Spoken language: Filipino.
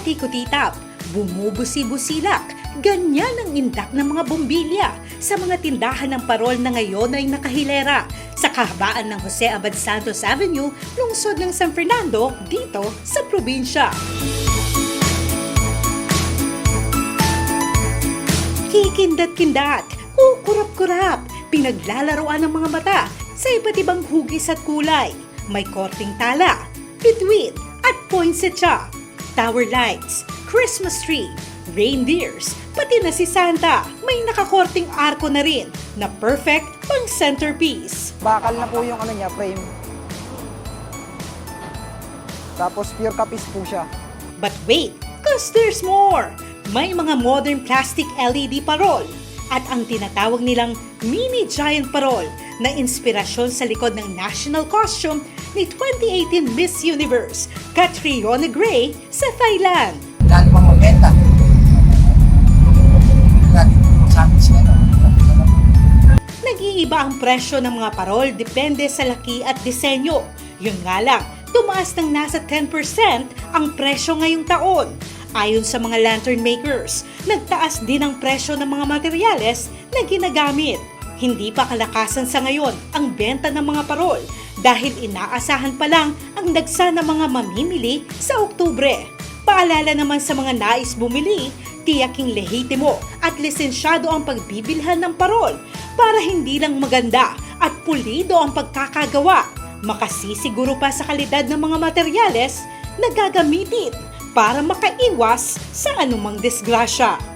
Kuti-kutitap, bumubusi-busilak, ganyan ang indak ng mga bombilya sa mga tindahan ng parol na ngayon ay nakahilera sa kahabaan ng Jose Abad Santos Avenue, lungsod ng San Fernando, dito sa probinsya. Kikindat-kindat, kukurap-kurap, pinaglalaroan ng mga mata sa iba't ibang hugis at kulay. May korting tala, bituin, at poinsettia, tower lights, Christmas tree, reindeers, pati na si Santa. May nakakorting arko na rin na perfect pang centerpiece. Bakal na po yung ano niya, frame. Tapos pure kapis po siya. But wait, cause there's more! May mga modern plastic LED parol at ang tinatawag nilang mini giant parol na inspirasyon sa likod ng national costume ni 2018 Miss Universe, Catriona Gray sa Thailand. Lalo pang no? Nag-iiba ang presyo ng mga parol depende sa laki at disenyo. Yun nga lang, tumaas ng nasa 10% ang presyo ngayong taon. Ayon sa mga lantern makers, nagtaas din ang presyo ng mga materyales na ginagamit. Hindi pa kalakasan sa ngayon ang benta ng mga parol dahil inaasahan pa lang ang dagsa ng mga mamimili sa Oktubre. Paalala naman sa mga nais bumili, tiyaking lehitimo at lisensyado ang pagbibilhan ng parol para hindi lang maganda at pulido ang pagkakagawa. Makasisiguro pa sa kalidad ng mga materyales na gagamitin para makaiwas sa anumang disgrasya.